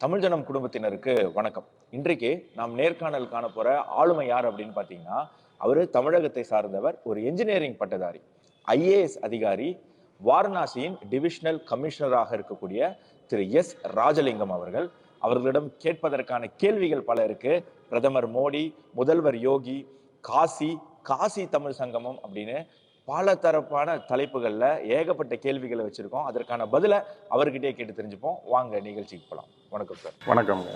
தமிழ் ஜனம் குடும்பத்தினருக்கு வணக்கம். இன்றைக்கு நாம் நேர்காணல் காண போற ஆளுமை யார் அப்படின்னு பார்த்தீங்கன்னா அவர் தமிழகத்தை சார்ந்தவர் ஒரு என்ஜினியரிங் பட்டதாரி ஐஏஎஸ் அதிகாரி வாரணாசியின் டிவிஷனல் கமிஷனராக இருக்கக்கூடிய திரு எஸ். ராஜலிங்கம் அவர்கள். அவர்களிடம் கேட்பதற்கான கேள்விகள் பல இருக்கு. பிரதமர் மோடி முதல்வர் யோகி காசி காசி தமிழ் சங்கமம் அப்படின்னு பல தரப்பான தலைப்புகள்ல ஏகப்பட்ட கேள்விகளை வச்சிருக்கோம். அதற்கான பதிலை அவர்கிட்டயே கேட்டு தெரிஞ்சுப்போம். வாங்க நிகழ்ச்சிக்கு போலாம். வணக்கம் சார். வணக்கம்ங்க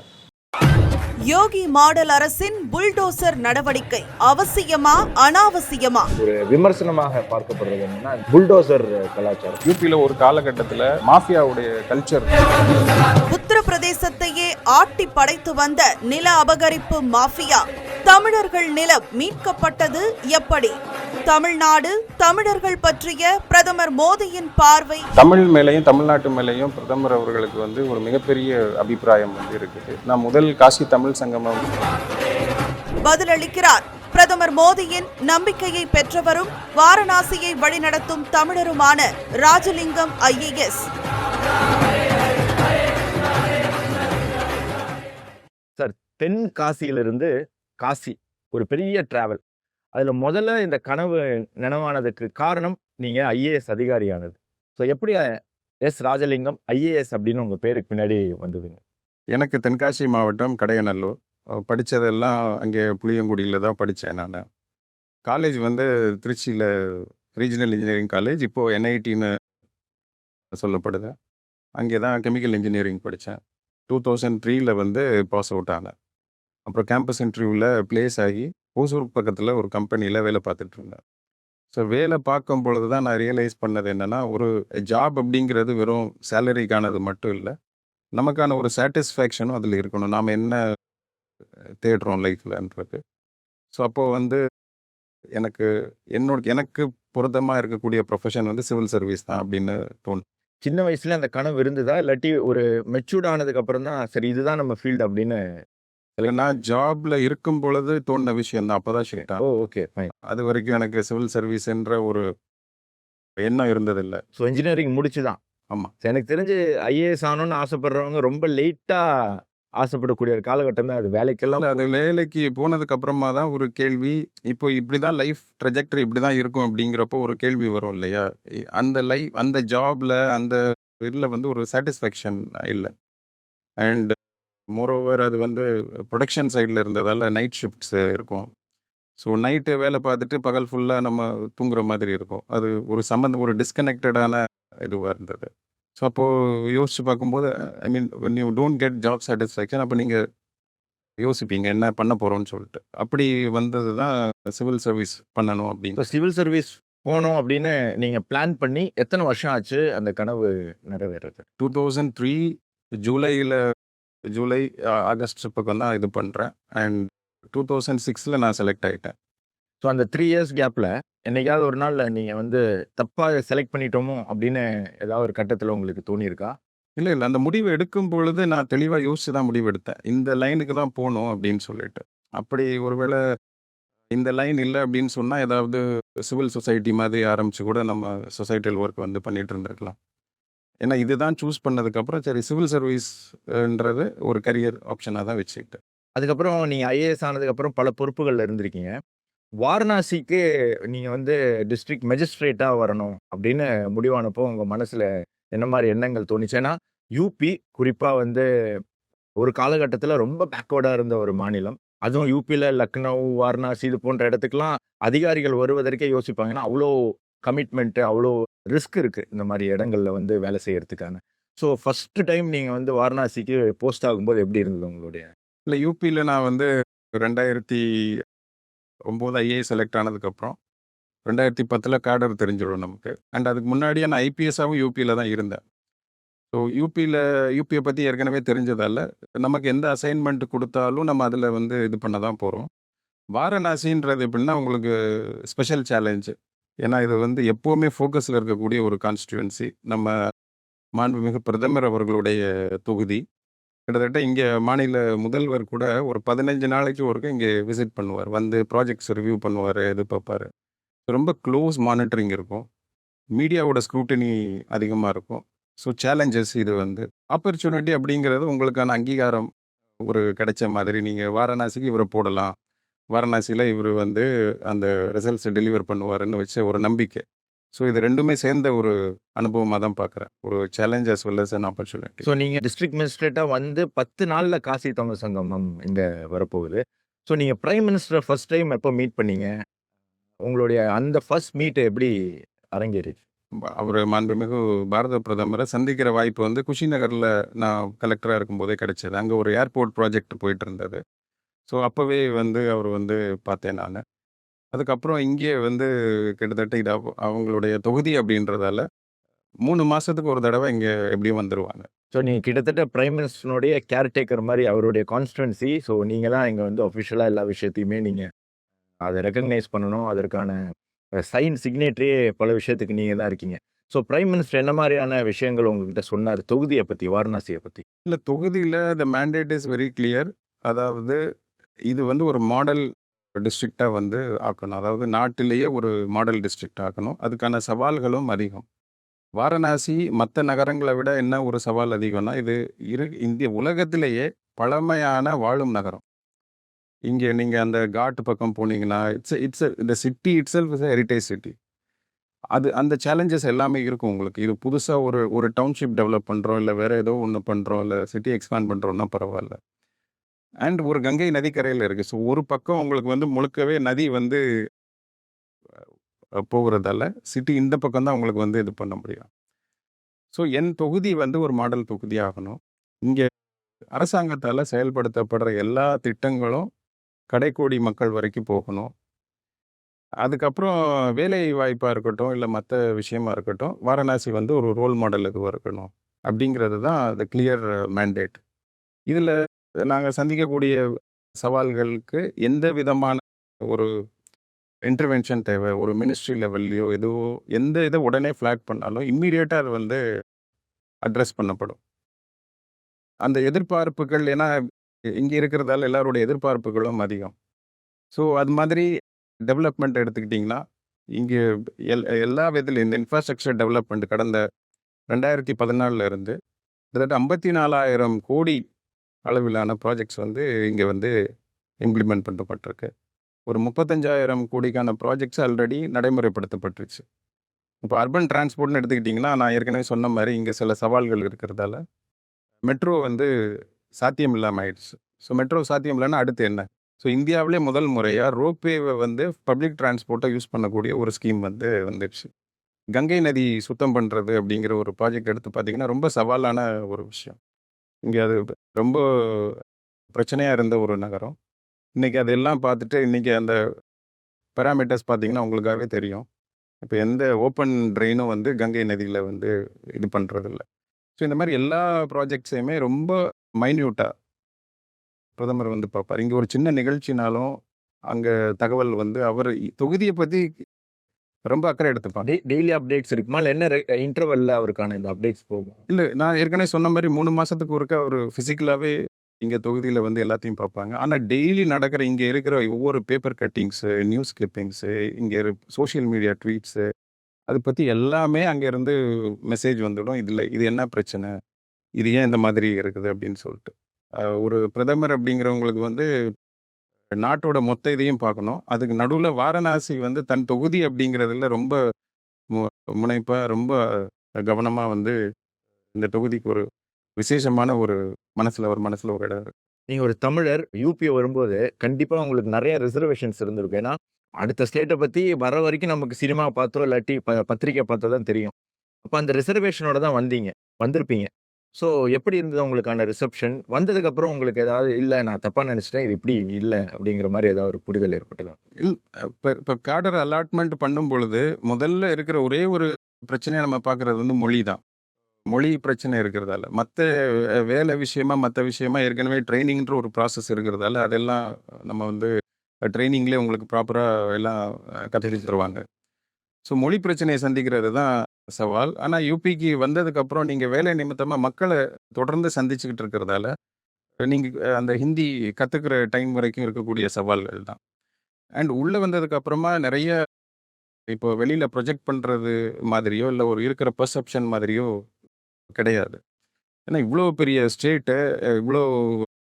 யோகி மாடல் அரசின் புல்டோசர் நடவடிக்கை அவசியமா அனாவசியமா? ஒரு விமர்சனமாக பார்க்கப்படுறது என்னன்னா புல்டோசர் கலாச்சாரம். யூபியில் ஒரு காலகட்டத்தில் மாஃபியாவுடைய கல்ச்சர் உத்தரப்பிரதேசத்தையே ஆட்டி படைத்து வந்த நில அபகரிப்பு மாஃபியா. தமிழர்கள் நிலம் மீட்கப்பட்டது எப்படி? தமிழ்நாடு தமிழர்கள் பற்றிய பிரதமர் மோடியின் பார்வை. தமிழ் மேலேயும் தமிழ்நாட்டு மேலேயும் பிரதமர் அவர்களுக்கு வந்து ஒரு மிகப்பெரிய அபிப்பிராயம் வந்து இருக்குது. நான் முதல் காசி தமிழ் சங்கமம் பதிலளிக்கிறார். பிரதமர் மோடியின் நம்பிக்கையை பெற்றவரும் வாரணாசியை வழிநடத்தும் தமிழருமான ராஜலிங்கம் ஐஏஎஸ். தென் காசியிலிருந்து காசி ஒரு பெரிய டிராவல் அதில் முதல்ல இந்த கனவு நினைவானதுக்கு காரணம் நீங்கள் ஐஏஎஸ் அதிகாரியானது. ஸோ எப்படி எஸ் ராஜலிங்கம் ஐஏஎஸ் அப்படின்னு உங்கள் பேருக்கு பின்னாடி வந்ததுங்க? எனக்கு தென்காசி மாவட்டம் கடையநல்லூர். படித்ததெல்லாம் அங்கே புளியங்குடியில் தான் படித்தேன் நான். காலேஜ் வந்து திருச்சியில் ரீஜனல் இன்ஜினியரிங் காலேஜ் இப்போது என்ஐடின்னு சொல்லப்படுது. அங்கே தான் கெமிக்கல் இன்ஜினியரிங் படித்தேன் டூ தௌசண்ட் த்ரீயில் வந்து பாஸ் அவுட் ஆனேன். அப்புறம் கேம்பஸ் இன்டர்வியூவில் ப்ளேஸ் ஆகி ஓசூர் பக்கத்தில் ஒரு கம்பெனியில் வேலை பார்த்துட்டு இருந்தேன் ஸோ வேலை பார்க்கும் பொழுது தான் நான் ரியலைஸ் பண்ணது என்னென்னா ஒரு ஜாப் அப்படிங்கிறது வெறும் சேலரிக்கானது மட்டும் இல்லை நமக்கான ஒரு சாட்டிஸ்ஃபேக்ஷனும் அதில் இருக்கணும். நாம் என்ன தேடுறோம் லைஃப்லன்றது ஸோ அப்போது வந்து எனக்கு என்னோட எனக்கு பொருத்தமாக இருக்கக்கூடிய ப்ரொஃபஷன் வந்து சிவில் சர்வீஸ் தான் அப்படின்னு தோணும் சின்ன வயசுல அந்த கனவு இருந்ததா? இல்லாட்டி ஒரு மெச்சூர்ட் ஆனதுக்கு அப்புறம் தான் சரி இதுதான் நம்ம ஃபீல்டு அப்படின்னு நான் ஜாப்ல இருக்கும் பொழுது தோணின விஷயம் தான் அப்போ தான் ஓ ஓகே. ஃபைன். அது வரைக்கும் எனக்கு சிவில் சர்வீஸ்ன்ற ஒரு எண்ணம் இருந்ததில்லை. ஸோ இன்ஜினியரிங் முடிச்சு தான் ஆமா. எனக்கு தெரிஞ்சு ஐஏஎஸ் ஆகணும்னு ஆசைப்படுறவங்க ரொம்ப லேட்டாக ஆசைப்படக்கூடிய ஒரு காலகட்டம் அது. வேலைக்கெல்லாம் அது வேலைக்கு போனதுக்கு அப்புறமா தான் ஒரு கேள்வி. இப்போ இப்படி தான் லைஃப் ட்ரெஜெக்டரி இப்படி தான் இருக்கும் அப்படிங்கிறப்போ ஒரு கேள்வி வரும் இல்லையா? அந்த லைஃப் அந்த ஜாப்ல அந்த இதில் வந்து ஒரு சாட்டிஸ்ஃபேக்ஷன் இல்லை. அண்ட் மோரோவர் அது வந்து ப்ரொடக்ஷன் சைடில் இருந்ததால் நைட் ஷிஃப்ட்ஸ் இருக்கும். ஸோ நைட்டு வேலை பார்த்துட்டு பகல் ஃபுல்லாக நம்ம தூங்குற மாதிரி இருக்கும். அது ஒரு சம்மந்த ஒரு டிஸ்கனெக்டடான இதுவாக இருந்தது. ஸோ அப்போது யோசிச்சு பார்க்கும்போது I mean you don't get job satisfaction அப்போ நீங்கள் யோசிப்பீங்க என்ன பண்ண போகிறோம்னு சொல்லிட்டு. அப்படி வந்தது தான் சிவில் சர்வீஸ் பண்ணணும் அப்படின்னு. சிவில் சர்வீஸ் போகணும் அப்படின்னு நீங்கள் பிளான் பண்ணி எத்தனை வருஷம் ஆச்சு அந்த கனவு நிறைவேறது டூ தௌசண்ட் த்ரீ ஜூலையில் ஜூலை ஆகஸ்ட் பக்கம் தான் இது பண்ணுறேன் அண்ட் டூ தௌசண்ட் சிக்ஸில் நான் செலக்ட் ஆகிட்டேன் ஸோ அந்த த்ரீ இயர்ஸ் கேப்பில் என்னைக்காவது ஒரு நாளில் நீங்கள் வந்து தப்பாக செலக்ட் பண்ணிட்டோமோ அப்படின்னு ஏதாவது ஒரு கட்டத்தில் உங்களுக்கு தோணியிருக்கா? இல்லை இல்லை. அந்த முடிவு எடுக்கும் பொழுது நான் தெளிவாக யோசிச்சு தான் முடிவு எடுத்தேன். இந்த லைனுக்கு தான் போகணும் அப்படின்னு சொல்லிட்டு. அப்படி ஒருவேளை இந்த லைன் இல்லை அப்படின்னு சொன்னால் ஏதாவது சிவில் சொசைட்டி மாதிரி ஆரம்பித்து கூட நம்ம சொசைட்டியல் ஒர்க் வந்து பண்ணிட்டு இருந்திருக்கலாம். ஏன்னா இதுதான் சூஸ் பண்ணதுக்கப்புறம் சரி சிவில் சர்வீஸ்ன்றது ஒரு கரியர் ஆப்ஷனாக தான் வச்சுக்கிட்டேன் அதுக்கப்புறம் நீங்கள் ஐஏஎஸ் ஆனதுக்கப்புறம் பல பொறுப்புகளில் இருந்திருக்கீங்க. வாரணாசிக்கு நீங்கள் வந்து டிஸ்ட்ரிக்ட் மெஜிஸ்ட்ரேட்டாக வரணும் அப்படின்னு முடிவானப்போ உங்கள் மனசில் என்ன மாதிரி எண்ணங்கள் தோணுச்சு? ஏன்னா யூபி குறிப்பாக வந்து ஒரு காலகட்டத்தில் ரொம்ப பேக்வேர்டாக இருந்த ஒரு மாநிலம். அதுவும் யூபியில் லக்னோ வாரணாசி இது போன்ற இடத்துக்குலாம் அதிகாரிகள் வருவதற்கே யோசிப்பாங்கன்னா அவ்வளோ கமிட்மெண்ட்டு அவ்வளோ ரிஸ்க் இருக்குது இந்த மாதிரி இடங்களில் வந்து வேலை செய்கிறதுக்கான ஸோ ஃபஸ்ட்டு டைம் நீங்கள் வந்து வாரணாசிக்கு போஸ்ட் ஆகும்போது எப்படி இருந்தது உங்களுடைய? இல்லை யூபியில் நான் வந்து ரெண்டாயிரத்தி ஒம்பது ஐஏ செலக்ட் ஆனதுக்கப்புறம் ரெண்டாயிரத்தி பத்தில் கேடர் தெரிஞ்சிடும் நமக்கு. அண்ட் அதுக்கு முன்னாடியே நான் ஐபிஎஸ்ஸாகவும் யூபியில் தான் இருந்தேன். ஸோ யூபியில் யூபியை பற்றி ஏற்கனவே தெரிஞ்சதால நமக்கு எந்த அசைன்மெண்ட் கொடுத்தாலும் நம்ம அதில் வந்து இது பண்ண தான் போகிறோம் வாரணாசின்றது எப்படின்னா உங்களுக்கு ஸ்பெஷல் சேலஞ்சு ஏன்னா இது வந்து எப்போவுமே ஃபோக்கஸில் இருக்கக்கூடிய ஒரு கான்ஸ்டியூவன்சி நம்ம மாண்புமிகு பிரதமர் அவர்களுடைய தொகுதி. கிட்டத்தட்ட இங்கே மாநில முதல்வர் கூட ஒரு பதினஞ்சு நாளைக்கு ஒருக்க இங்கே விசிட் பண்ணுவார். வந்து ப்ராஜெக்ட்ஸ் ரிவ்யூ பண்ணுவார் இது பார்ப்பார் ரொம்ப க்ளோஸ் மானிட்டரிங் இருக்கும். மீடியாவோட ஸ்க்ரூட்டினி அதிகமாக இருக்கும். ஸோ சேலஞ்சஸ் இது வந்து. ஆப்பர்ச்சுனிட்டி அப்படிங்கிறது உங்களுக்கான அங்கீகாரம் ஒரு கிடைச்ச மாதிரி. நீங்கள் வாரணாசிக்கு இவரை போடலாம். வாரணாசியில் இவர் வந்து அந்த ரிசல்ட்ஸை டெலிவர் பண்ணுவாருன்னு வச்ச ஒரு நம்பிக்கை. ஸோ இது ரெண்டுமே சேர்ந்த ஒரு அனுபவமாக தான் பார்க்குறேன் ஒரு challenge as well as an opportunity so நீங்கள் டிஸ்ட்ரிக்ட் மேஜிஸ்ட்ரேட்டாக வந்து பத்து நாளில் காசி தமிழ் சங்கமம் இங்கே வரப்போகுது. ஸோ நீங்கள் பிரைம் மினிஸ்டரை ஃபர்ஸ்ட் டைம் எப்போ மீட் பண்ணீங்க? உங்களுடைய அந்த ஃபர்ஸ்ட் மீட் எப்படி அரங்கேறிச்சு? அவர் மாண்புமிகு பாரத பிரதமரை சந்திக்கிற வாய்ப்பு வந்து குஷிநகரில் நான் கலெக்டராக இருக்கும்போதே கிடைச்சது. அங்கே ஒரு ஏர்போர்ட் ப்ராஜெக்ட் போயிட்டு இருந்தது. ஸோ அப்போவே வந்து அவர் வந்து பார்த்தேன் நான். அதுக்கப்புறம் இங்கே வந்து கிட்டத்தட்ட இது அவ- அவங்களுடைய தொகுதி அப்படின்றதால மூணு மாதத்துக்கு ஒரு தடவை இங்கே எப்படியும் வந்துடுவாங்க ஸோ நீங்கள் கிட்டத்தட்ட பிரைம் மினிஸ்டருடைய கேர்டேக்கர் மாதிரி அவருடைய கான்ஸ்டுவன்சி ஸோ நீங்கள் தான் இங்கே வந்து அஃபிஷியலாக எல்லா விஷயத்தையுமே நீங்கள் அதை ரெக்கக்னைஸ் பண்ணணும். அதற்கான சைன் சிக்னேட்டரியே பல விஷயத்துக்கு நீங்கள் தான் இருக்கீங்க. ஸோ பிரைம் மினிஸ்டர் என்ன மாதிரியான விஷயங்கள் உங்ககிட்ட சொன்னார்? தொகுதியை பற்றி வாரணாசியை பற்றி இல்லை தொகுதியில் the mandate is very clear. அதாவது இது வந்து ஒரு மாடல் டிஸ்ட்ரிக்டாக வந்து ஆக்கணும். அதாவது நாட்டிலேயே ஒரு மாடல் டிஸ்ட்ரிக்ட் ஆக்கணும். அதுக்கான சவால்களும் அதிகம். வாரணாசி மற்ற நகரங்களை விட என்ன ஒரு சவால் அதிகம்னா இது இரு இந்திய உலகத்திலேயே பழமையான வாழும் நகரம். இங்கே நீங்கள் அந்த காட்டு பக்கம் போனீங்கன்னா இட்ஸ் இட்ஸ் இந்த city itself is heritage city அது அந்த சேலஞ்சஸ் எல்லாமே இருக்கும் உங்களுக்கு. இது புதுசாக ஒரு ஒரு டவுன்ஷிப் டெவலப் பண்ணுறோம் இல்லை வேறு ஏதோ ஒன்று பண்ணுறோம் இல்லை சிட்டி எக்ஸ்பேண்ட் பண்ணுறோம்னா பரவாயில்ல. அண்ட் ஒரு கங்கை நதிக்கரையில் இருக்குது ஸோ ஒரு பக்கம் உங்களுக்கு வந்து முழுக்கவே நதி வந்து போகிறதால சிட்டி இந்த பக்கம் தான் உங்களுக்கு வந்து இது பண்ண முடியும். ஸோ என் தொகுதி வந்து ஒரு மாடல் தொகுதி ஆகணும். இங்கே அரசாங்கத்தால் செயல்படுத்தப்படுற எல்லா திட்டங்களும் கடைக்கோடி மக்கள் வரைக்கும் போகணும். அதுக்கப்புறம் வேலை வாய்ப்பாக இருக்கட்டும் இல்லை மற்ற விஷயமா இருக்கட்டும் வாரணாசி வந்து ஒரு ரோல் மாடல் இதுவாக இருக்கணும் அப்படிங்கிறது தான் அது கிளியர் மேண்டேட் இதில் நாங்கள் சந்திக்கக்கூடிய சவால்களுக்கு எந்த விதமான ஒரு இன்டர்வென்ஷன் தேவை? ஒரு மினிஸ்ட்ரி லெவல்லையோ எதுவோ எந்த இதை உடனே ஃப்ளாக் பண்ணாலும் இம்மீடியட்டாக அது வந்து அட்ரஸ் பண்ணப்படும். அந்த எதிர்பார்ப்புகள் ஏன்னா இங்கே இருக்கிறதால எல்லாருடைய எதிர்பார்ப்புகளும் அதிகம். ஸோ அது மாதிரி டெவலப்மெண்ட் எடுத்துக்கிட்டிங்கன்னா இங்கே எல் எல்லா விதத்தில் இந்த இன்ஃப்ராஸ்ட்ரக்சர் டெவலப்மெண்ட் கடந்த ரெண்டாயிரத்தி பதினாலிருந்து கிட்டத்தட்ட ஐம்பத்தி நாலாயிரம் கோடி அளவிலான ப்ராஜெக்ட்ஸ் வந்து இங்கே வந்து இம்ப்ளிமெண்ட் பண்ணப்பட்டிருக்கு. ஒரு முப்பத்தஞ்சாயிரம் கோடிக்கான ப்ராஜெக்ட்ஸ் ஆல்ரெடி நடைமுறைப்படுத்தப்பட்டுருச்சு. இப்போ அர்பன் டிரான்ஸ்போர்ட்னு எடுத்துக்கிட்டிங்கன்னா நான் ஏற்கனவே சொன்ன மாதிரி இங்கே சில சவால்கள் இருக்கிறதால மெட்ரோ வந்து சாத்தியம் இல்லாமல் ஆயிடுச்சு ஸோ மெட்ரோ சாத்தியம் இல்லைன்னா அடுத்து என்ன? ஸோ இந்தியாவிலே முதல் முறையாக ரோப்வேவை வந்து பப்ளிக் டிரான்ஸ்போர்ட்டை யூஸ் பண்ணக்கூடிய ஒரு ஸ்கீம் வந்து வந்துடுச்சு. கங்கை நதி சுத்தம் பண்ணுறது அப்படிங்கிற ஒரு ப்ராஜெக்ட் எடுத்து பார்த்தீங்கன்னா ரொம்ப சவாலான ஒரு விஷயம். இங்கே அது ரொம்ப பிரச்சனையாக இருந்த ஒரு நகரம். இன்றைக்கி அதெல்லாம் பார்த்துட்டு இன்றைக்கி அந்த பேராமீட்டர்ஸ் பார்த்தீங்கன்னா உங்களுக்காகவே தெரியும். இப்போ எந்த ஓப்பன் ட்ரெயினும் வந்து கங்கை நதியில் வந்து இது பண்ணுறதில்ல ஸோ இந்த மாதிரி எல்லா ப்ராஜெக்ட்ஸையுமே ரொம்ப மைன்யூட்டாக பிரதமர் வந்து பார்ப்பார். இங்கே ஒரு சின்ன நிகழ்ச்சினாலும் அங்கே தகவல் வந்து அவர் தொகுதியை பற்றி ரொம்ப அக்கறை எடுத்துப்பாங்க டெய்லி அப்டேட்ஸ் இருக்குமா? இல்லை என்ன இன்டர்வெல்ல அவருக்கான இந்த அப்டேட்ஸ் போகும்? இல்லை நான் ஏற்கனவே சொன்ன மாதிரி மூணு மாதத்துக்கு ஒருக்கா ஒரு ஃபிசிக்கலாகவே இங்கே தொகுதியில் வந்து எல்லாத்தையும் பார்ப்பாங்க. ஆனால் டெய்லி நடக்கிற இங்கே இருக்கிற ஒவ்வொரு பேப்பர் கட்டிங்ஸு நியூஸ் கிளிப்பிங்ஸு இங்கே சோஷியல் மீடியா ட்வீட்ஸு அதை பற்றி எல்லாமே அங்கேருந்து மெசேஜ் வந்துடும். இதில் இது என்ன பிரச்சனை? இது ஏன் இந்த மாதிரி இருக்குது அப்படின்னு சொல்லிட்டு. ஒரு பிரதமர் அப்படிங்கிறவங்களுக்கு வந்து நாட்டோட மொத்த இதையும் பார்க்கணும். அதுக்கு நடுவில் வாரணாசி வந்து தன் தொகுதி அப்படிங்கிறதுல ரொம்ப மு- ரொம்ப கவனமாக வந்து இந்த தொகுதிக்கு ஒரு விசேஷமான ஒரு மனசில் ஒரு மனசில் ஒரு இடம் நீங்கள் ஒரு தமிழர் யூபியை வரும்போது கண்டிப்பாக உங்களுக்கு நிறைய ரிசர்வேஷன்ஸ் இருந்திருக்கும். ஏன்னா அடுத்த ஸ்டேட்டை பற்றி வர வரைக்கும் நமக்கு சினிமா பார்த்தோ இல்லாட்டி ப பத்திரிக்கை பார்த்தோ தான் தெரியும். அப்போ அந்த ரிசர்வேஷனோட தான் வந்தீங்க வந்திருப்பீங்க. ஸோ எப்படி இருந்தது உங்களுக்கான ரிசப்ஷன் வந்ததுக்கப்புறம் உங்களுக்கு ஏதாவது இல்லை நான் தப்பாக நினச்சிட்டேன் இது இப்படி இல்லை அப்படிங்கிற மாதிரி ஏதாவது ஒரு புரிதல் ஏற்பட்டதா? இல் இப்போ இப்போ கேடர் அலாட்மெண்ட் பண்ணும் பொழுது முதல்ல இருக்கிற ஒரே ஒரு பிரச்சனையை நம்ம பார்க்கறது வந்து மொழி தான். மொழி பிரச்சனை இருக்கிறதால. மற்ற வேலை விஷயமா மற்ற விஷயமா ஏற்கனவே ட்ரைனிங்ன்ற ஒரு ப்ராசஸ் இருக்கிறதால அதெல்லாம் நம்ம வந்து ட்ரைனிங்லேயே உங்களுக்கு ப்ராப்பராக எல்லாம் கற்றுட்டு தருவாங்க. ஸோ மொழி பிரச்சனையை சந்திக்கிறது தான் சவால். ஆனால் யூபிக்கு வந்ததுக்கப்புறம் நீங்கள் வேலை நிமித்தமாக மக்களை தொடர்ந்து சந்திச்சுக்கிட்டு இருக்கிறதால நீங்கள் அந்த ஹிந்தி கற்றுக்கிற டைம் வரைக்கும் இருக்கக்கூடிய சவால்கள் தான். அண்ட் உள்ளே வந்ததுக்கப்புறமா நிறைய இப்போ வெளியில் ப்ரொஜெக்ட் பண்ணுறது மாதிரியோ இல்லை ஒரு இருக்கிற பர்செப்ஷன் மாதிரியோ கிடையாது. ஏன்னா இவ்வளோ பெரிய ஸ்டேட்டு இவ்வளோ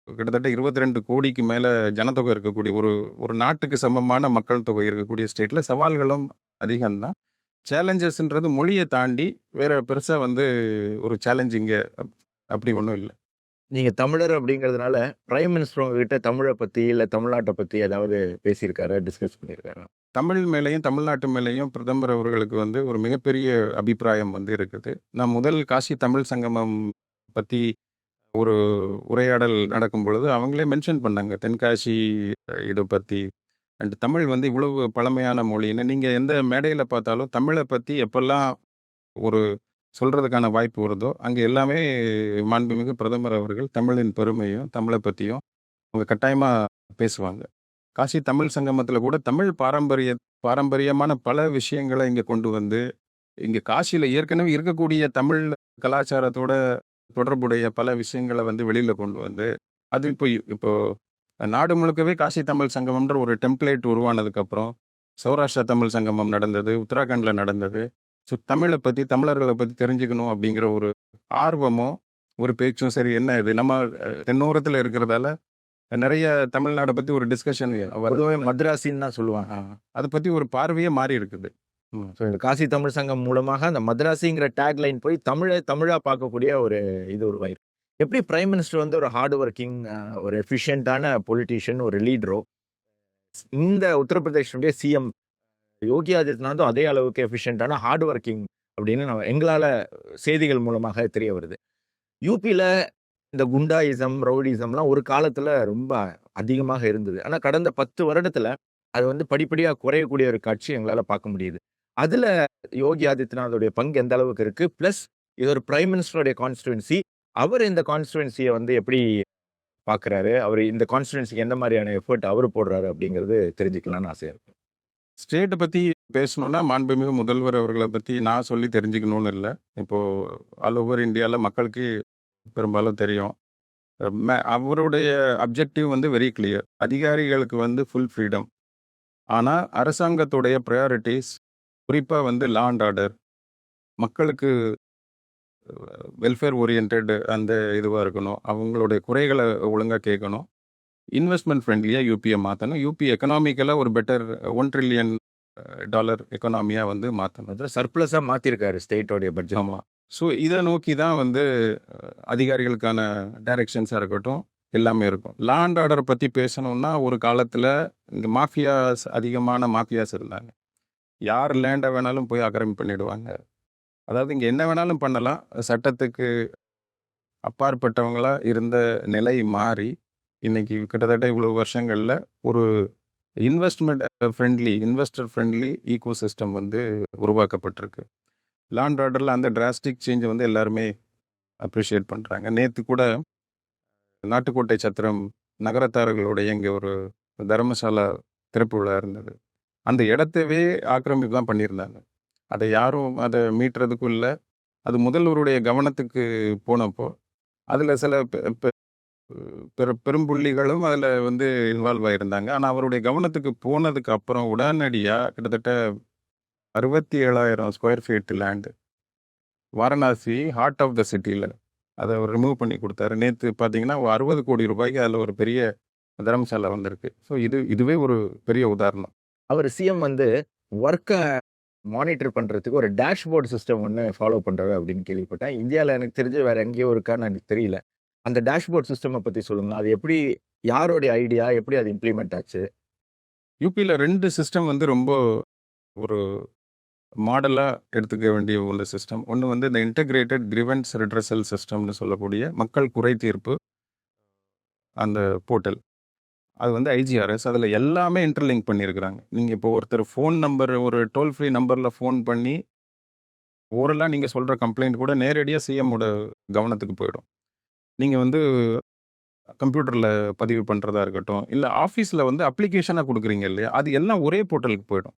கிட்டத்தட்ட இருபத்தி ரெண்டு கோடிக்கு மேலே ஜனத்தொகை இருக்கக்கூடிய ஒரு ஒரு நாட்டுக்கு சமமான மக்கள் தொகை இருக்கக்கூடிய ஸ்டேட்டில் சவால்களும் அதிகம்தான். சேலஞ்சஸ்ன்றது மொழியை தாண்டி வேற பெருசாக வந்து ஒரு சேலஞ்சிங்க அப்படி ஒன்றும் இல்லை. நீங்க தமிழர் அப்படிங்கிறதுனால பிரைம் மினிஸ்டர் உங்ககிட்ட தமிழை பத்தி இல்ல தமிழ்நாட்டை பத்தி ஏதாவது பேசியிருக்காரு டிஸ்கஸ் பண்ணியிருக்காரு? தமிழ் மேலேயும் தமிழ்நாட்டு மேலேயும் பிரதமர் அவர்களுக்கு வந்து ஒரு மிகப்பெரிய அபிப்பிராயம் வந்து இருக்குது. நான் முதல் காசி தமிழ் சங்கமம் பற்றி ஒரு உரையாடல் நடக்கும் பொழுது அவங்களே மென்ஷன் பண்ணாங்க. தென்காசி இதை பற்றி அண்ட் தமிழ் வந்து இவ்வளவு பழமையான மொழின்னு நீங்கள் எந்த மேடையில் பார்த்தாலும் தமிழை பற்றி எப்பெல்லாம் ஒரு சொல்கிறதுக்கான வாய்ப்பு வருதோ அங்கே எல்லாமே மாண்புமிகு பிரதமர் அவர்கள் தமிழின் பெருமையும் தமிழை பற்றியும் அவங்க கட்டாயமாக பேசுவாங்க. காசி தமிழ் சங்கமத்தில் கூட தமிழ் பாரம்பரிய பாரம்பரியமான பல விஷயங்களை இங்கே கொண்டு வந்து இங்கே காசியில் ஏற்கனவே இருக்கக்கூடிய தமிழ் கலாச்சாரத்தோட தொடர்புடைய பல விஷயங்களை வந்து வெளியில் கொண்டு வந்து அது இப்போ இப்போ நாடு முழுக்கவே காசி தமிழ் சங்கமம்ன்ற ஒரு டெம்ப்ளேட் உருவானதுக்கப்புறம் சௌராஷ்டிரா தமிழ் சங்கமம் நடந்தது உத்தராகண்டில் நடந்தது. ஸோ தமிழை பற்றி தமிழர்களை பற்றி தெரிஞ்சுக்கணும் அப்படிங்கிற ஒரு ஆர்வமும் ஒரு பேச்சும் சரி என்ன இது? நம்ம தென்னோரத்தில் இருக்கிறதால நிறைய தமிழ்நாடை பற்றி ஒரு டிஸ்கஷன் மதுராசின்னு தான் சொல்லுவாங்க. அதை பற்றி ஒரு பார்வையே மாறி இருக்குது. ஸோ இந்த காசி தமிழ் சங்கம் மூலமாக அந்த மதராசிங்கிற டேக்லைன் போய் தமிழை தமிழாக பார்க்கக்கூடிய ஒரு இது உருவாயிருக்கு எப்படி பிரைம் மினிஸ்டர் வந்து ஒரு ஹார்ட் ஒர்க்கிங் ஒரு எஃபிஷியண்டான பொலிட்டீஷியன் ஒரு லீடரோ இந்த உத்தரப்பிரதேஷனுடைய சிஎம் யோகி ஆதித்யநாத்தும் அதே அளவுக்கு எஃபிஷியண்டான ஹார்ட் ஒர்க்கிங் அப்படின்னு நம்ம எங்களால் செய்திகள் மூலமாக தெரிய வருது. யூபியில் இந்த குண்டாயிசம் ரவுடிசம்லாம் ஒரு காலத்தில் ரொம்ப அதிகமாக இருந்தது. ஆனால் கடந்த பத்து வருடத்தில் அது வந்து படிப்படியாக குறையக்கூடிய ஒரு காட்சி எங்களால் பார்க்க முடியுது. அதில் யோகி ஆதித்யநாதோடைய பங்கு எந்த அளவுக்கு இருக்குது ப்ளஸ் இது ஒரு பிரைம் மினிஸ்டருடைய கான்ஸ்டுவன்சி அவர் இந்த கான்ஸ்டுவன்சியை வந்து எப்படி பார்க்குறாரு அவர் இந்த கான்ஸ்டுவன்சிக்கு எந்த மாதிரியான எஃபர்ட் அவர் போடுறாரு அப்படிங்கிறது தெரிஞ்சுக்கலாம்னு ஆசையாக இருக்கும் ஸ்டேட்டை பற்றி பேசணும்னா மாண்புமிகு முதல்வர் அவர்களை பற்றி நான் சொல்லி தெரிஞ்சுக்கணும்னு இல்லை. இப்போது ஆல் ஓவர் இந்தியாவில் மக்களுக்கு பெரும்பாலும் தெரியும். அவருடைய அப்ஜெக்டிவ் வந்து வெரி கிளியர் அதிகாரிகளுக்கு வந்து ஃபுல் ஃப்ரீடம் ஆனால் அரசாங்கத்துடைய ப்ரையாரிட்டிஸ் குறிப்பாக வந்து லா அண்ட் ஆர்டர் மக்களுக்கு வெல்ஃபேர் ஓரியன்ட் அந்த இதுவாக இருக்கணும். அவங்களுடைய குறைகளை ஒழுங்காக கேட்கணும். இன்வெஸ்ட்மெண்ட் ஃப்ரெண்ட்லியாக யூபியை மாற்றணும் யூபி எக்கனாமிக்கலாக ஒரு பெட்டர் ஒன் ட்ரில்லியன் டாலர் எக்கனாமியாக வந்து மாற்றணும் சர்ப்ளஸாக மாற்றிருக்காரு ஸ்டேட்டோடைய பட்ஜெட் ஆமாம் ஸோ இதை நோக்கி தான் வந்து அதிகாரிகளுக்கான டைரக்ஷன்ஸாக இருக்கட்டும் எல்லாமே இருக்கும். லா அண்ட் ஆர்டர் பற்றி பேசணும்னா ஒரு காலத்தில் இங்கே மாஃபியாஸ் அதிகமான மாஃபியாஸ் இருந்தாங்க. யார் லேண்டை வேணாலும் போய் ஆக்கிரமி பண்ணிடுவாங்க. அதாவது இங்கே என்ன வேணாலும் பண்ணலாம். சட்டத்துக்கு அப்பாற்பட்டவங்களாக இருந்த நிலை மாறி இன்னைக்கு கிட்டத்தட்ட இவ்வளோ வருஷங்களில் ஒரு investment friendly investor friendly ecosystem வந்து உருவாக்கப்பட்டிருக்கு. லாண்ட் ஆர்டரில் அந்த டிராஸ்டிக் சேஞ்சை வந்து எல்லாருமே அப்ரிஷியேட் பண்ணுறாங்க நேற்று கூட நாட்டுக்கோட்டை சத்திரம் நகரத்தார்களுடைய இங்கே ஒரு தர்மசாலா திறப்பு விழா இருந்தது. அந்த இடத்தவே ஆக்கிரமிப்பு தான் பண்ணியிருந்தாங்க. அதை யாரும் அதை மீட்டுறதுக்கும் இல்லை. அது முதல்வருடைய கவனத்துக்கு போனப்போ அதில் சில பெ- பெரு- பெரும்புள்ளிகளும் அதில் வந்து இன்வால்வ் ஆகியிருந்தாங்க ஆனால் அவருடைய கவனத்துக்கு போனதுக்கு அப்புறம் உடனடியாக கிட்டத்தட்ட அறுபத்தி ஏழாயிரம் square feet land Varanasi heart of the சிட்டியில் அதை அவர் ரிமூவ் பண்ணி கொடுத்தாரு. நேற்று பார்த்தீங்கன்னா அறுபது கோடி ரூபாய்க்கு அதில் ஒரு பெரிய தரம்சாலை வந்திருக்கு. ஸோ இது இதுவே ஒரு பெரிய உதாரணம். அவர் சிஎம் வந்து ஒர்க்கை மானிட்டர் பண்ணுறதுக்கு ஒரு டேஷ்போர்டு சிஸ்டம் ஒன்று ஃபாலோ பண்ணுறாரு அப்படின்னு கேள்விப்பட்டேன். இந்தியாவில் எனக்கு தெரிஞ்சு வேறு எங்கேயோ இருக்கான்னு எனக்கு தெரியல. அந்த டேஷ்போர்ட் சிஸ்டமை பற்றி சொல்லுங்கள் அது எப்படி யாரோடைய ஐடியா எப்படி அது இம்ப்ளிமெண்ட் ஆச்சு? யூபியில் ரெண்டு சிஸ்டம் வந்து ரொம்ப ஒரு மாடலாக எடுத்துக்க வேண்டிய உள்ள சிஸ்டம் ஒன்று வந்து இந்த இன்டகிரேட்டட் கிரிவன்ஸ் ரிட்ரஸல் சிஸ்டம்னு சொல்லக்கூடிய மக்கள் குறை தீர்ப்பு அந்த போர்ட்டல் அது வந்து ஐஜிஆர்எஸ் அதில் எல்லாமே இன்டர்லிங்க் பண்ணியிருக்கிறாங்க நீங்கள் இப்போ ஒருத்தர் ஃபோன் நம்பர் ஒரு டோல் ஃப்ரீ நம்பரில் ஃபோன் பண்ணி ஓரலாக நீங்கள் சொல்கிற கம்ப்ளைண்ட் கூட நேரடியாக சிஎம்மோட கவனத்துக்கு போயிடும். நீங்கள் வந்து கம்ப்யூட்டரில் பதிவு பண்ணுறதா இருக்கட்டும் இல்லை ஆஃபீஸில் வந்து அப்ளிகேஷனாக கொடுக்குறீங்க இல்லையா அது எல்லாம் ஒரே போர்ட்டலுக்கு போயிடும்.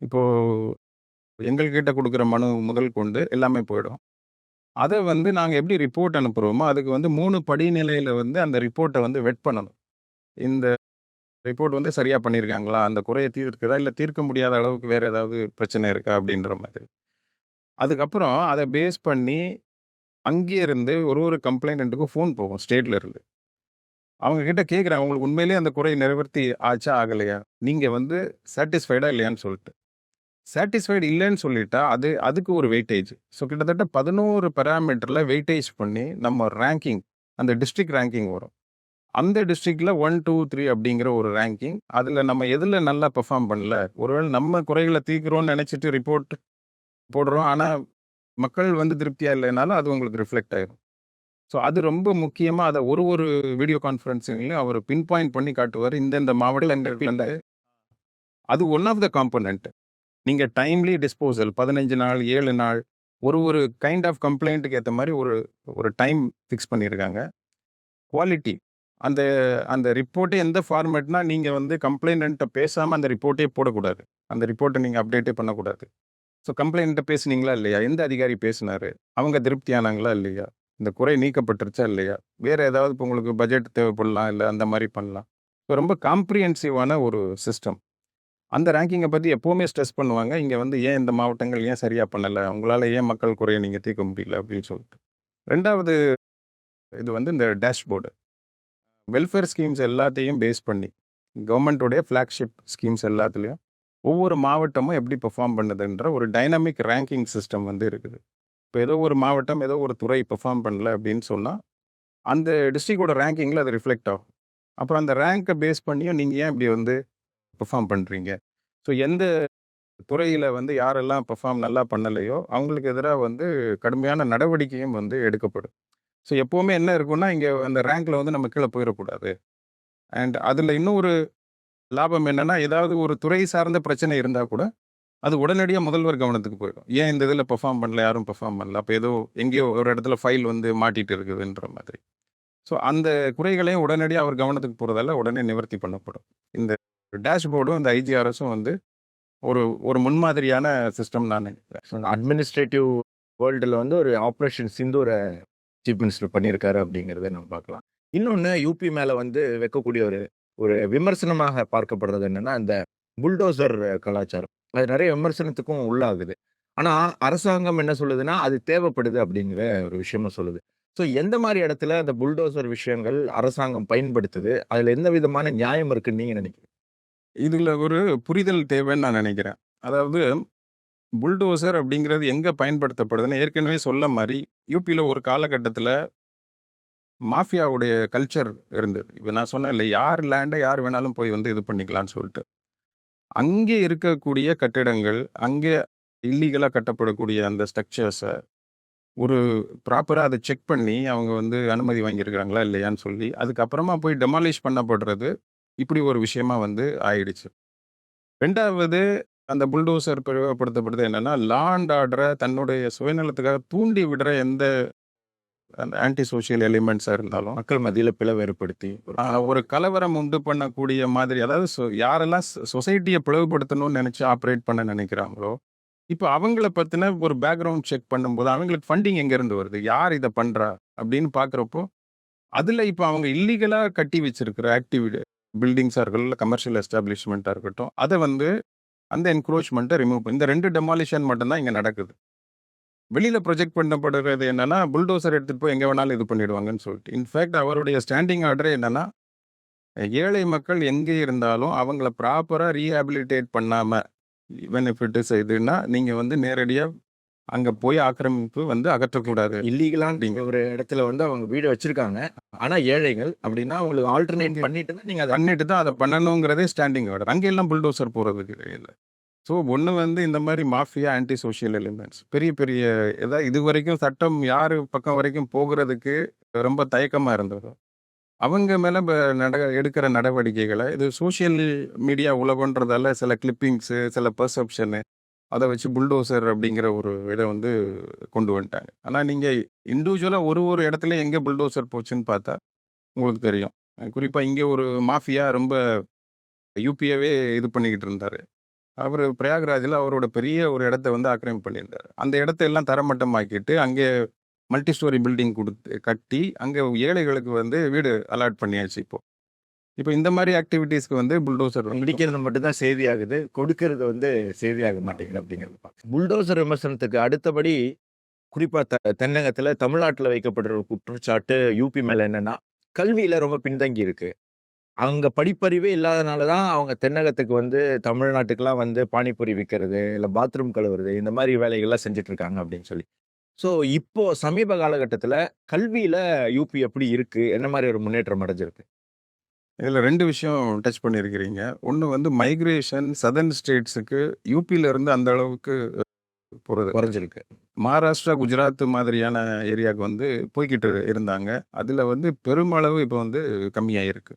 இப்போது எங்கள்கிட்ட கொடுக்குற மனு முதல் கொண்டு எல்லாமே போயிடும். அதை வந்து நாங்கள் எப்படி ரிப்போர்ட் அனுப்புகிறோமோ அதுக்கு வந்து மூணு படிநிலையில் வந்து அந்த ரிப்போர்ட்டை வந்து வெட் பண்ணணும். இந்த ரிப்போர்ட் வந்து சரியாக பண்ணியிருக்காங்களா அந்த குறையை தீர்க்குதா? இல்லை தீர்க்க முடியாத அளவுக்கு வேறு ஏதாவது பிரச்சனை இருக்கா? அப்படின்ற மாதிரி. அதுக்கப்புறம் அதை பேஸ் பண்ணி அங்கே இருந்து ஒரு ஒரு கம்ப்ளைண்ட்டுக்கும் ஃபோன் போகும் ஸ்டேட்ல இருந்து. அவங்க கிட்ட கேட்குறேன் அவங்களுக்கு உண்மையிலேயே அந்த குறையை நிறைவேற்றி ஆச்சா? ஆகலையா? நீங்கள் வந்து சாட்டிஸ்ஃபைடாக இல்லையான்னு சொல்லிட்டு. சாட்டிஸ்ஃபைடு இல்லைன்னு சொல்லிட்டா அது அதுக்கு ஒரு வெயிட்டேஜ் ஸோ கிட்டத்தட்ட பதினோரு பராமீட்டரில் வெயிட்டேஜ் பண்ணி நம்ம ரேங்கிங் அந்த டிஸ்ட்ரிக்ட் ரேங்கிங் வரும். அந்த டிஸ்ட்ரிக்டில் ஒன் டூ த்ரீ அப்படிங்கிற ஒரு ரேங்கிங் அதில் நம்ம எதில் நல்லா பெர்ஃபார்ம் பண்ணல? ஒருவேளை நம்ம குறைகளை தீர்க்கிறோம்னு நினச்சிட்டு ரிப்போர்ட் போடுறோம். ஆனால் மக்கள் வந்து திருப்தியாக இல்லைனாலும் அது உங்களுக்கு ரிஃப்ளெக்ட் ஆயிரும். ஸோ அது ரொம்ப முக்கியமாக அதை ஒரு ஒரு வீடியோ கான்ஃபரன்ஸிங்லையும் அவர் பின் பாயிண்ட் பண்ணி காட்டுவார். இந்தந்த மாவட்டங்கள் அது ஒன் ஆஃப் த காம்பனண்ட் நீங்கள் டைம்லி டிஸ்போசல் பதினஞ்சு நாள் ஏழு நாள் ஒரு ஒரு கைண்ட் ஆஃப் கம்ப்ளைண்ட்டுக்கு ஏற்ற மாதிரி ஒரு ஒரு டைம் ஃபிக்ஸ் பண்ணியிருக்காங்க. குவாலிட்டி அந்த அந்த ரிப்போர்ட்டே எந்த ஃபார்மேட்னா நீங்கள் வந்து கம்ப்ளைண்ட்டை பேசாமல் அந்த ரிப்போர்ட்டே போடக்கூடாது. அந்த ரிப்போர்ட்டை நீங்கள் அப்டேட்டே பண்ணக்கூடாது. ஸோ கம்ப்ளைண்ட்டை பேசுனீங்களா இல்லையா? எந்த அதிகாரி பேசினார்? அவங்க திருப்தியானாங்களா இல்லையா? இந்த குறை நீக்கப்பட்டுருச்சா இல்லையா? வேறு ஏதாவது இப்போ உங்களுக்கு பட்ஜெட் தேவைப்படலாம் இல்லை அந்த மாதிரி பண்ணலாம். ஸோ ரொம்ப காம்ப்ரிஹென்சிவான ஒரு சிஸ்டம் அந்த ரேங்கிங்கை பற்றி எப்போவுமே ஸ்ட்ரெஸ் பண்ணுவாங்க. இங்கே வந்து ஏன் இந்த மாவட்டங்கள் ஏன் சரியாக பண்ணலை? உங்களால் ஏன் மக்கள் குறையை நீங்கள் தீர்க்க முடியல? அப்படின்னு சொல்லிட்டு. ரெண்டாவது இது வந்து இந்த டேஷ்போர்டு வெல்ஃபேர் ஸ்கீம்ஸ் எல்லாத்தையும் பேஸ் பண்ணி கவர்மெண்ட்டுடைய ஃப்ளாக்ஷிப் ஸ்கீம்ஸ் எல்லாத்துலேயும் ஒவ்வொரு மாவட்டமும் எப்படி பெர்ஃபார்ம் பண்ணுதுன்ற ஒரு டைனமிக் ரேங்கிங் சிஸ்டம் வந்து இருக்குது. இப்போ ஏதோ ஒரு மாவட்டம் ஏதோ ஒரு துறை பெர்ஃபார்ம் பண்ணல அப்படின்னு சொன்னால் அந்த டிஸ்ட்ரிக்டோட ரேங்கிங்கில் அது ரிஃப்ளெக்ட் ஆகும். அப்புறம் அந்த ரேங்கை பேஸ் பண்ணியும் நீங்கள் ஏன் இப்படி வந்து பெர்ஃபார்ம் பண்ணுறீங்க ஸோ எந்த துறையில் வந்து யாரெல்லாம் பெர்ஃபார்ம் நல்லா பண்ணலையோ அவங்களுக்கு எதிராக வந்து கடுமையான நடவடிக்கையும் வந்து எடுக்கப்படும். ஸோ எப்போவுமே என்ன இருக்கும்னா இங்கே அந்த ரேங்க்ல வந்து நம்ம கீழே போயிடக்கூடாது அண்ட் அதில் இன்னொரு லாபம் என்னன்னா ஏதாவது ஒரு துறை சார்ந்த பிரச்சனை இருந்தால் கூட அது உடனடியாக முதல்வர் கவனத்துக்கு போயிடும். ஏன் இந்த இதில் பெர்ஃபார்ம் பண்ணல யாரும் பெர்ஃபார்ம் பண்ணல? அப்போ ஏதோ எங்கேயோ ஒரு இடத்துல ஃபைல் வந்து மாட்டிட்டு இருக்குதுன்ற மாதிரி. ஸோ அந்த குறைகளையும் உடனடியாக அவர் கவனத்துக்கு போகிறதால உடனே நிவர்த்தி பண்ணப்படும். இந்த டேஷ்போர்டும் இந்த ஐஜிஆர்எஸும் வந்து ஒரு ஒரு முன்மாதிரியான சிஸ்டம் நான் நினைக்கிறேன். அட்மினிஸ்ட்ரேட்டிவ் வேர்ல்டில் வந்து ஒரு ஆப்ரேஷன் சிந்தூரை சீஃப் மினிஸ்டர் பண்ணியிருக்காரு அப்படிங்கிறத நம்ம பார்க்கலாம். இன்னொன்று யூபி மேலே வந்து வைக்கக்கூடிய ஒரு ஒரு விமர்சனமாக பார்க்கப்படுறது என்னென்னா இந்த புல்டோசர் கலாச்சாரம். அது நிறைய விமர்சனத்துக்கும் உள்ளாகுது. ஆனால் அரசாங்கம் என்ன சொல்லுதுன்னா அது தேவைப்படுது அப்படிங்கிற ஒரு விஷயமும் சொல்லுது. ஸோ எந்த மாதிரி இடத்துல அந்த புல்டோசர் விஷயங்கள் அரசாங்கம் பயன்படுத்துது? அதில் எந்த விதமான நியாயம் இருக்குன்னு நீங்கள் நினைக்கிறீங்க? இதில் ஒரு புரிதல் தேவைன்னு நான் நினைக்கிறேன். அதாவது புல்டோசர் அப்படிங்கிறது எங்கே பயன்படுத்தப்படுதுன்னு ஏற்கனவே சொல்ல மாதிரி யூபியில் ஒரு காலகட்டத்தில் மாஃபியாவுடைய கல்ச்சர் இருந்தது. இப்போ நான் சொன்னேன் இல்லை யார் லேண்டை யார் வேணாலும் போய் வந்து இது பண்ணிக்கலாம்னு சொல்லிட்டு. அங்கே இருக்கக்கூடிய கட்டிடங்கள் அங்கே இல்லீகலாக கட்டப்படக்கூடிய அந்த ஸ்ட்ரக்சர்ஸை ஒரு ப்ராப்பராக அதை செக் பண்ணி அவங்க வந்து அனுமதி வாங்கியிருக்கிறாங்களா இல்லையான்னு சொல்லி அதுக்கப்புறமா போய் டெமாலிஷ் பண்ணப்படுறது இப்படி ஒரு விஷயமா வந்து ஆயிடுச்சு. ரெண்டாவது அந்த புல்டோசர் பிரயோகப்படுத்தப்படுது என்னன்னா லா அண்ட் ஆர்டரை தன்னுடைய சுயநலத்துக்காக தூண்டி விடுற எந்த அந்த ஆன்டி சோஷியல் எலிமெண்ட்ஸாக இருந்தாலும் மக்கள் மத்தியில் பிளவு ஏற்படுத்தி ஒரு கலவரம் உண்டு பண்ணக்கூடிய மாதிரி அதாவது சொ- யாரெல்லாம் சொசைட்டியை பிளவுபடுத்தணும்னு நினைச்சு ஆப்ரேட் பண்ண நினைக்கிறாங்களோ இப்போ அவங்கள பத்தின ஒரு பேக்ரவுண்ட் செக் பண்ணும்போது அவங்களுக்கு ஃபண்டிங் எங்க இருந்து வருது? யார் இதை பண்றா? அப்படின்னு பார்க்குறப்போ அதுல இப்போ அவங்க இல்லீகலா கட்டி வச்சிருக்கிற ஆக்டிவிட்டி பில்டிங்ஸாக இருக்கட்டும் இல்லை கமர்ஷியல் எஸ்டாப்ளிஷ்மெண்ட்டாக இருக்கட்டும் அதை வந்து அந்த என்க்ரோச்மெண்ட்டை ரிமூவ் பண்ணி இந்த ரெண்டு டெமாலிஷன் மட்டும்தான் இங்கே நடக்குது. வெளியில் ப்ரொஜெக்ட் பண்ணப்படுறது என்னென்னா புல்டோசர் எடுத்துகிட்டு போய் எங்கே வேணாலும் இது பண்ணிடுவாங்கன்னு சொல்லிட்டு. இன்ஃபேக்ட் அவருடைய ஸ்டாண்டிங் ஆர்டர் என்னன்னா ஏழை மக்கள் எங்கே இருந்தாலும் அவங்கள ப்ராப்பராக ரீஹாபிலிட்டேட் பண்ணாமல் ஈவன் இஃப் இட் இஸ் இதுன்னா நீங்கள் வந்து நேரடியாக அங்கே போய் ஆக்கிரமிப்பு வந்து அகற்றக்கூடாது. இல்லீகலான ஒரு இடத்துல வந்து அவங்க வீடு வச்சிருக்காங்க. ஆனா ஏழைகள் அப்படின்னா அவங்களுக்கு ஆல்டர்னேட் பண்ணிட்டு தான் நீங்க அதை பண்ணிட்டு தான் அதை பண்ணணுங்கிறதே ஸ்டாண்டிங் ஆர்டர் அங்கெல்லாம் புல்டோசர் போகிறதுக்கு இல்லை ஸோ ஒன்று வந்து இந்த மாதிரி மாஃபியா ஆன்டி சோஷியல் எலிமெண்ட்ஸ் பெரிய பெரிய ஏதாவது இது வரைக்கும் சட்டம் யார் பக்கம் வரைக்கும் போகிறதுக்கு ரொம்ப தயக்கமாக இருந்ததோ அவங்க மேலே நட எடுக்கிற நடவடிக்கைகளை இது சோஷியல் மீடியா உலகன்றதால சில கிளிப்பிங்ஸு சில பெர்செப்ஷனு அதை வச்சு புல்டோசர் அப்படிங்கிற ஒரு இதை வந்து கொண்டு வந்துட்டாங்க. ஆனால் நீங்கள் இண்டிவிஜுவலாக ஒரு ஒரு இடத்துல எங்கே புல்டோசர் போச்சுன்னு பார்த்தா உங்களுக்கு தெரியும். குறிப்பாக இங்கே ஒரு மாஃபியா ரொம்ப யூபியவே இது பண்ணிக்கிட்டு இருந்தார். அவர் பிரயாக்ராஜில் அவரோட பெரிய ஒரு இடத்த வந்து ஆக்கிரமிப்பு பண்ணியிருந்தார். அந்த இடத்த எல்லாம் தரமட்டமாக்கிட்டு அங்கே மல்டி ஸ்டோரி பில்டிங் கொடுத்து கட்டி அங்கே ஏழைகளுக்கு வந்து வீடு அலாட் பண்ணியாச்சு இப்போ. இப்போ இந்த மாதிரி ஆக்டிவிட்டீஸ்க்கு வந்து புல்டோசர் இடிக்கிறது மட்டும்தான் செய்தியாகுது கொடுக்கறது வந்து செய்தியாக மாட்டேங்குது அப்படிங்கிறது புல்டோசர் விமர்சனத்துக்கு அடுத்தபடி குறிப்பாக த தென்னகத்தில் தமிழ்நாட்டில் வைக்கப்படுற ஒரு குற்றச்சாட்டு யூபி மேலே என்னென்னா கல்வியில் ரொம்ப பின்தங்கி இருக்கு. அவங்க படிப்பறிவே இல்லாதனால தான் அவங்க தென்னகத்துக்கு வந்து தமிழ்நாட்டுக்கெலாம் வந்து பானிபூரி விற்கிறது இல்லை பாத்ரூம் கழுவுறது, இந்த மாதிரி வேலைகள்லாம் செஞ்சிட்ருக்காங்க அப்படின்னு சொல்லி. ஸோ இப்போது சமீப காலகட்டத்தில் கல்வியில் யூபி எப்படி இருக்குது என்ன மாதிரி ஒரு முன்னேற்றம் அடைஞ்சிருக்கு? இதில் ரெண்டு விஷயம் டச் பண்ணியிருக்கிறீங்க. ஒன்று வந்து மைக்ரேஷன் சதர்ன் ஸ்டேட்ஸுக்கு யூபியில இருந்து அந்த அளவுக்கு போகிறது குறைஞ்சிருக்கு. மகாராஷ்டிரா குஜராத் மாதிரியான ஏரியாவுக்கு வந்து போய்கிட்டு இருந்தாங்க. அதில் வந்து பெருமளவு இப்போ வந்து கம்மியாயிருக்கு.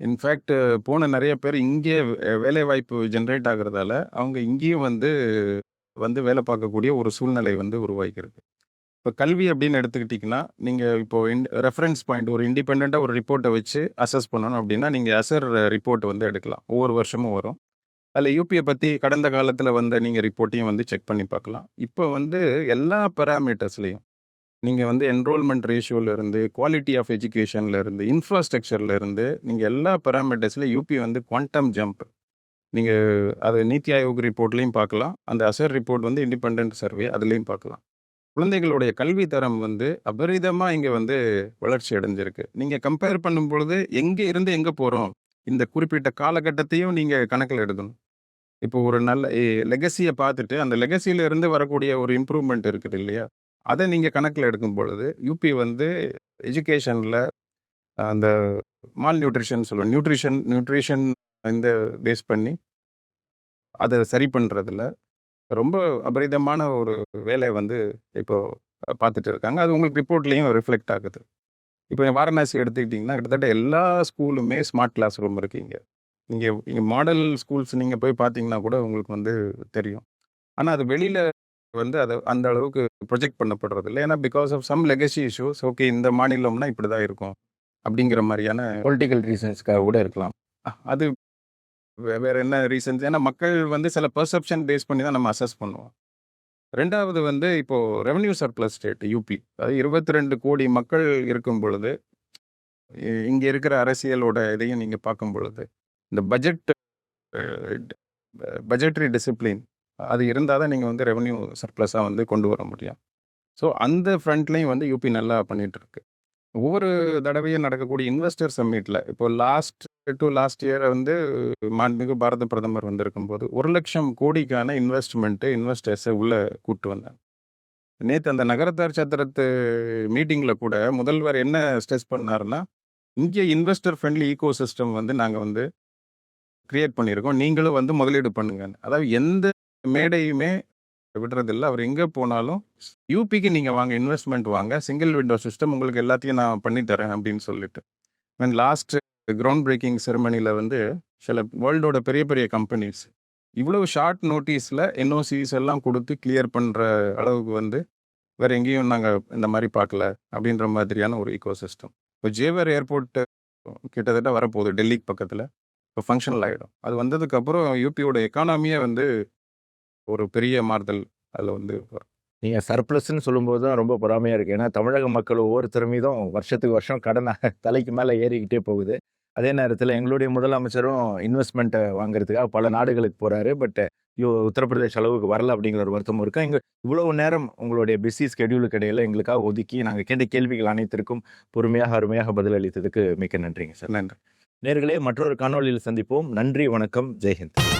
இன்ஃபேக்ட் போன நிறைய பேர் இங்கே வேலை வாய்ப்பு ஜென்ரேட் ஆகுறதால அவங்க இங்கேயும் வந்து வந்து வேலை பார்க்கக்கூடிய ஒரு சூழ்நிலை வந்து உருவாகிக்கிறது இப்போ கல்வி அப்படின்னு எடுத்துக்கிட்டிங்கன்னா நீங்கள் இப்போ ரெஃபரன்ஸ் பாயிண்ட் ஒரு இண்டிபெண்ட்டாக ஒரு ரிப்போர்ட்டை வச்சு அசஸ் பண்ணணும் அப்படின்னா நீங்கள் அசர் ரிப்போர்ட் வந்து எடுக்கலாம். ஒவ்வொரு வருஷமும் வரும். அதில் யூபியை பற்றி கடந்த காலத்தில் வந்த நீங்கள் ரிப்போர்ட்டையும் வந்து செக் பண்ணி பார்க்கலாம். இப்போ வந்து எல்லா பெராமீட்டர்ஸ்லையும் நீங்கள் வந்து என்ரோல்மெண்ட் ரேஷியோலேருந்து குவாலிட்டி ஆஃப் எஜுகேஷன்லேருந்து இன்ஃப்ராஸ்ட்ரக்சர்லேருந்து நீங்கள் எல்லா பேராமீட்டர்ஸ்லையும் யூபி வந்து குவாண்டம் ஜம்ப் நீங்கள் அது நீத்தி ஆயோக் ரிப்போர்ட்லேயும் பார்க்கலாம். அந்த அசர் ரிப்போர்ட் வந்து இண்டிபெண்ட் சர்வே அதுலேயும் பார்க்கலாம். குழந்தைகளுடைய கல்வி தரம் வந்து அபரிதமாக இங்கே வந்து வளர்ச்சி அடைஞ்சிருக்கு. நீங்கள் கம்பேர் பண்ணும் பொழுது எங்கே இருந்து எங்கே போகிறோம் இந்த குறிப்பிட்ட காலகட்டத்தையும் நீங்கள் கணக்கில் எடுக்கணும். இப்போ ஒரு நல்ல லெகசியை பார்த்துட்டு அந்த லெகசியில இருந்து வரக்கூடிய ஒரு இம்ப்ரூவ்மெண்ட் இருக்குது இல்லையா? அதை நீங்கள் கணக்கில் எடுக்கும் பொழுது யூபி வந்து எஜுகேஷனில் அந்த மால் நியூட்ரிஷன் சொல்லுவோம் நியூட்ரிஷன் நியூட்ரிஷன் இந்த பேஸ் பண்ணி அதை சரி பண்ணுறதுல ரொம்ப அபரிதமான ஒரு வேலை வந்து இப்போ பார்த்துட்டு இருக்காங்க அது உங்களுக்கு ரிப்போர்ட்லேயும் ரிஃப்ளெக்ட் ஆகுது. இப்போ வாரணாசி எடுத்துக்கிட்டிங்கன்னா கிட்டத்தட்ட எல்லா ஸ்கூலுமே ஸ்மார்ட் கிளாஸ் ரூம் இருக்கு இங்கே நீங்கள் இங்கே மாடல் ஸ்கூல்ஸ் நீங்கள் போய் பார்த்தீங்கன்னா கூட உங்களுக்கு வந்து தெரியும். ஆனால் அது வெளியில் வந்து அதை அந்த அளவுக்கு ப்ரொஜெக்ட் பண்ணப்படுறது இல்லை. ஏன்னா because of some legacy issues okay இந்த மாநிலம்னா இப்படி தான் இருக்கும். அப்படிங்கிற மாதிரியான பொலிட்டிக்கல் ரீசன்ஸ்க்காக கூட இருக்கலாம். அது வேற என்ன ரீசன்ஸ் ஏன்னா மக்கள் வந்து சில பர்செப்ஷன் பேஸ் பண்ணி தான் நம்ம அசஸ் பண்ணுவோம். ரெண்டாவது வந்து இப்போ ரெவன்யூ சர்ப்ளஸ் ஸ்டேட் யூபி அது இருபத்தி ரெண்டு கோடி மக்கள் இருக்கும் பொழுது இ- இருக்கிற அரசியலோட இதையும் நீங்கள் பார்க்கும் பொழுது இந்த பட்ஜெட் பட்ஜெட்ரி டிசிப்ளின் அது இருந்தால் தான் நீங்கள் வந்து ரெவன்யூ சர்ப்ளஸாக வந்து கொண்டு வர முடியும். ஸோ அந்த ஃப்ரண்ட்லையும் வந்து யூபி நல்லா பண்ணிகிட்ருக்கு ஒவ்வொரு தடவையும் நடக்கக்கூடிய இன்வெஸ்டர் சம்மிட்டில் இப்போ லாஸ்ட் டு லாஸ்ட் இயர் வந்து மாண்புமிகு பாரத பிரதமர் வந்திருக்கும் போது ஒரு லட்சம் கோடிக்கான இன்வெஸ்ட்மெண்ட்டு இன்வெஸ்டர்ஸை உள்ளே கூட்டு வந்தாங்க. நேற்று அந்த நகரத்தார் சத்திரத்து மீட்டிங்கில் கூட முதல்வர் என்ன ஸ்ட்ரெஸ் பண்ணார்னா இங்கே இன்வெஸ்டர் ஃப்ரெண்ட்லி ஈகோ சிஸ்டம் வந்து நாங்கள் வந்து க்ரியேட் பண்ணியிருக்கோம். நீங்களும் வந்து முதலீடு பண்ணுங்க அதாவது எந்த மேடையுமே விடுறதில்ல. அவர் எங்கே போனாலும் யூபிக்கு நீங்கள் வாங்க இன்வெஸ்ட்மெண்ட் வாங்க. சிங்கிள் விண்டோ சிஸ்டம் உங்களுக்கு எல்லாத்தையும் நான் பண்ணித்தரேன் அப்படின்னு சொல்லிட்டு. மீன் லாஸ்ட் கிரவுண்ட் பிரேக்கிங் செரமனியில் வந்து சில வேர்ல்டோட பெரிய பெரிய கம்பெனிஸ் இவ்வளவு ஷார்ட் நோட்டீஸில் என்ஓசிஸ் எல்லாம் கொடுத்து கிளியர் பண்ணுற அளவுக்கு வந்து வேறு எங்கேயும் நாங்கள் இந்த மாதிரி பார்க்கல அப்படின்ற மாதிரியான ஒரு ஈகோ சிஸ்டம் இப்போ ஜேவர் ஏர்போர்ட்டு கிட்டத்தட்ட வரப்போகுது டெல்லிக்கு பக்கத்தில். இப்போ ஃபங்க்ஷனல் ஆகிடும் அது வந்ததுக்கப்புறம் யூபியோட எக்கானமியே வந்து ஒரு பெரிய மாறுதல் அதில் வந்து நீங்கள் சர்ப்ளஸ்ன்னு சொல்லும்போது தான் ரொம்ப பொறாமையாக இருக்குது ஏன்னா தமிழக மக்கள் ஒவ்வொரு மீதும் வருஷத்துக்கு வருஷம் கடனாக தலைக்கு மேலே ஏறிக்கிட்டே போகுது. அதே நேரத்துல எங்களுடைய முதலமைச்சரும் இன்வெஸ்ட்மெண்ட்ட வாங்குறதுக்காக பல நாடுகளுக்கு போறாரு. பட் யோ உத்தரப்பிரதேஷ் அளவுக்கு வரல அப்படிங்கிற ஒரு வருத்தமும் இருக்கு. எங்க இவ்வளவு நேரம் உங்களுடைய பிஸி ஸ்கெட்யூலுக்கு இடையில எங்களுக்காக ஒதுக்கி நாங்க கேட்ட கேள்விகள் அனைத்திற்கும் பொறுமையாக, அருமையாக பதிலளித்ததுக்கு மிக்க நன்றிங்க சார். நன்றி நேயர்களே மற்றொரு காணொளியில் சந்திப்போம். நன்றி, வணக்கம், ஜெய் ஹிந்த்.